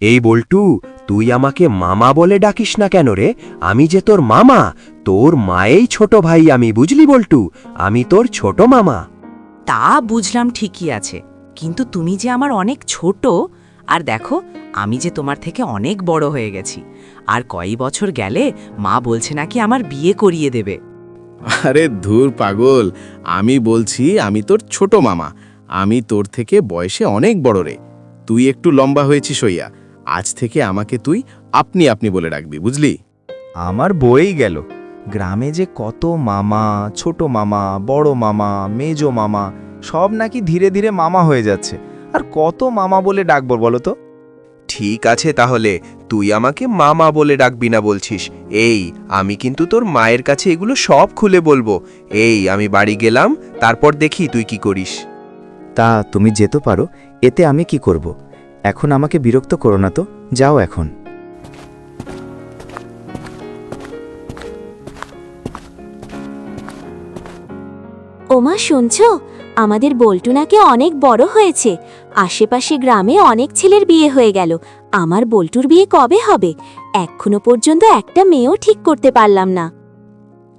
এই বল্টু তুই আমাকে মামা বলে ডাকিস না কেন রে? আমি যে তোর মামা তোর মায়েই ছোট ভাই আমি বুঝলি বল্টু? আমি তোর ছোট মামা। তা বুঝলাম ঠিকই আছে কিন্তু তুমি যে আমার অনেক ছোট আর দেখো আমি যে তোমার থেকে অনেক বড় হয়ে গেছি আর কয়েক বছর গেলে মা বলছে নাকি আমার বিয়ে করিয়ে দেবে। আরে ধুর পাগল আমি বলছি আমি তোর ছোট মামা আমি তোর থেকে বয়সে অনেক বড় রে তুই একটু লম্বা হয়েছিস হইয়া আজ থেকে আমাকে তুই আপনি আপনি বলে রাখবি বুঝলি? আমার বই গেল। গ্রামে যে কত মামা ছোট মামা বড় মামা মেজো মামা সব নাকি ধীরে ধীরে মামা হয়ে যাচ্ছে। আর কত মামা বলে ডাকবো বলো তো? ঠিক আছে তাহলে তুই আমাকে মামা বলে ডাকবি না বলছিস। এই আমি কিন্তু তোর মায়ের কাছে এগুলো সব খুলে বলব। এই আমি বাড়ি গেলাম তারপর দেখি তুই কি করিস। তা তুমি যেতে পারো এতে আমি কি করব? এখন আমাকে বিরক্ত করো না তো, যাও এখন। ওমা, শুনছ? আমাদের বল্টু নাকি অনেক বড় হয়েছে। আশেপাশে গ্রামে অনেক ছেলের বিয়ে হয়ে গেল। আমার বল্টুর বিয়ে কবে হবে? এখনও পর্যন্ত একটা মেয়েও ঠিক করতে পারলাম না।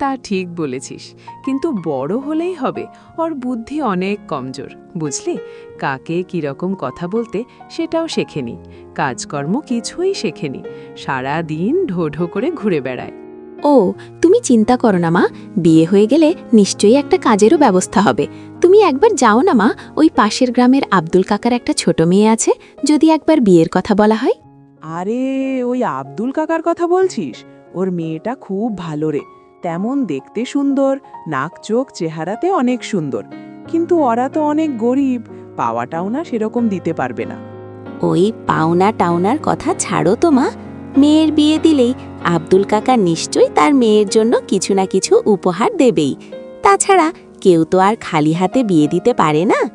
তা ঠিক বলেছিস কিন্তু বড় হলেই হবে ওর বুদ্ধি অনেক কমজোর বুঝলি? কাকে কীরকম কথা বলতে সেটাও শেখেনি কাজকর্ম কিছুই শেখেনি সারা দিন ঢো ঢো করে ঘুরে বেড়ায়। ও তুমি চিন্তা করো না মা বিয়ে হয়ে গেলে নিশ্চয়ই একটা কাজেরও ব্যবস্থা হবে। তুমি একবার যাও না মা ওই পাশের গ্রামের আব্দুল কাকার একটা ছোট মেয়ে আছে যদি একবার বিয়ের কথা বলা হয়। আরে ওই আব্দুল কাকার কথা বলছিস? ওর মেয়েটা খুব ভালো রে। তেমন দেখতে সুন্দর নাক চোখ চেহারাতে অনেক সুন্দর। কিন্তু ওরা তো অনেক গরিব পাওয়াটাও না সেরকম দিতে পারবে না। ওই পাওনা টাওনার কথা ছাড়ো তো মা। মেয়ের বিয়ে দিলেই আব্দুল কাকা নিশ্চয়ই তার মেয়ের জন্য কিছু না কিছু উপহার দেবেই। তাছাড়া কেউ তো আর খালি হাতে বিয়ে দিতে পারে না।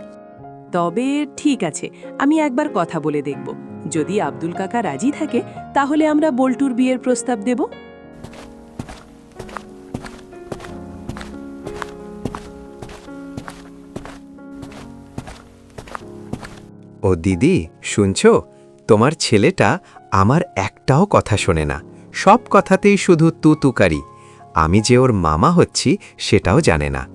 তবে ঠিক আছে আমি একবার কথা বলে দেখব। যদি আব্দুল কাকা রাজি থাকে তাহলে আমরা বল্টুর বিয়ের প্রস্তাব দেব। ও দিদি শুনছ? তোমার ছেলেটা আমার একটাও কথা শোনে না। সব কথাতেই শুধু তু তুকারি আমি যে ওর মামা হচ্ছি সেটাও জানে না।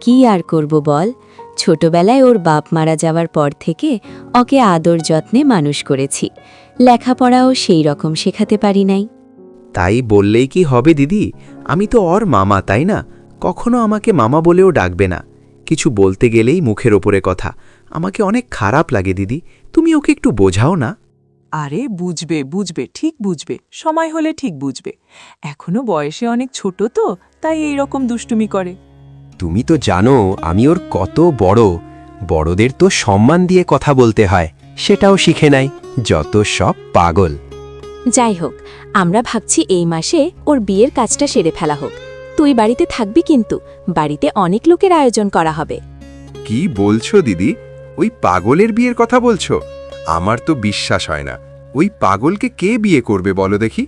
কি আর করব বল? ছোটবেলায় ওর বাপ মারা যাওয়ার পর থেকে ওকে আদর যত্নে মানুষ করেছি। লেখাপড়াও সেই রকম শেখাতে পারি নাই। তাই বললেই কি হবে দিদি? আমি তো ওর মামা তাই না? কখনো আমাকে মামা বলেও ডাকবে না। কিছু বলতে গেলেই মুখের ওপরে কথা। আমাকে অনেক খারাপ লাগে দিদি। তুমি ওকে একটু বোঝাও না। আরে বুঝবে বুঝবে ঠিক বুঝবে। সময় হলে ঠিক বুঝবে। এখনও বয়সে অনেক ছোট তো তাই এই রকম দুষ্টুমি করে। তুমি তো জানো আমি ওর কত বড়। বড়দের তো সম্মান দিয়ে কথা বলতে হয় সেটাও শিখে নাই। যত সব পাগল। যাই হোক আমরা ভাবছি এই মাসে ওর বিয়ের কাজটা সেরে ফেলা হোক। তুই বাড়িতে থাকবি কিন্তু বাড়িতে অনেক লোকের আয়োজন করা হবে। কি বলছো দিদি? ওই পাগলের বিয়ের কথা বলছো? আমার তো বিশ্বাস হয় না। ওই পাগলকে কে বিয়ে করবে বলো দেখি?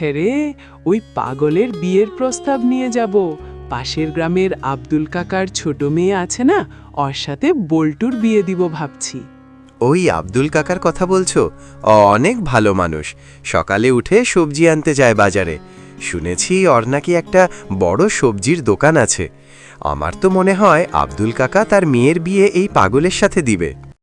হেরে ওই পাগলের বিয়ের প্রস্তাব নিয়ে যাব। পাশের গ্রামের আব্দুল কাকার ছোট মেয়ে আছে না ওর সাথে বল্টুর বিয়ে দিব ভাবছি। ওই আব্দুল কাকার কথা বলছো? ও অনেক ভালো মানুষ। সকালে উঠে সবজি আনতে যায় বাজারে। শুনেছি ওর নাকি একটা বড় সবজির দোকান আছে। আমার তো মনে হয় আব্দুল কাকা তার মেয়ের বিয়ে এই পাগলের সাথে দিবে।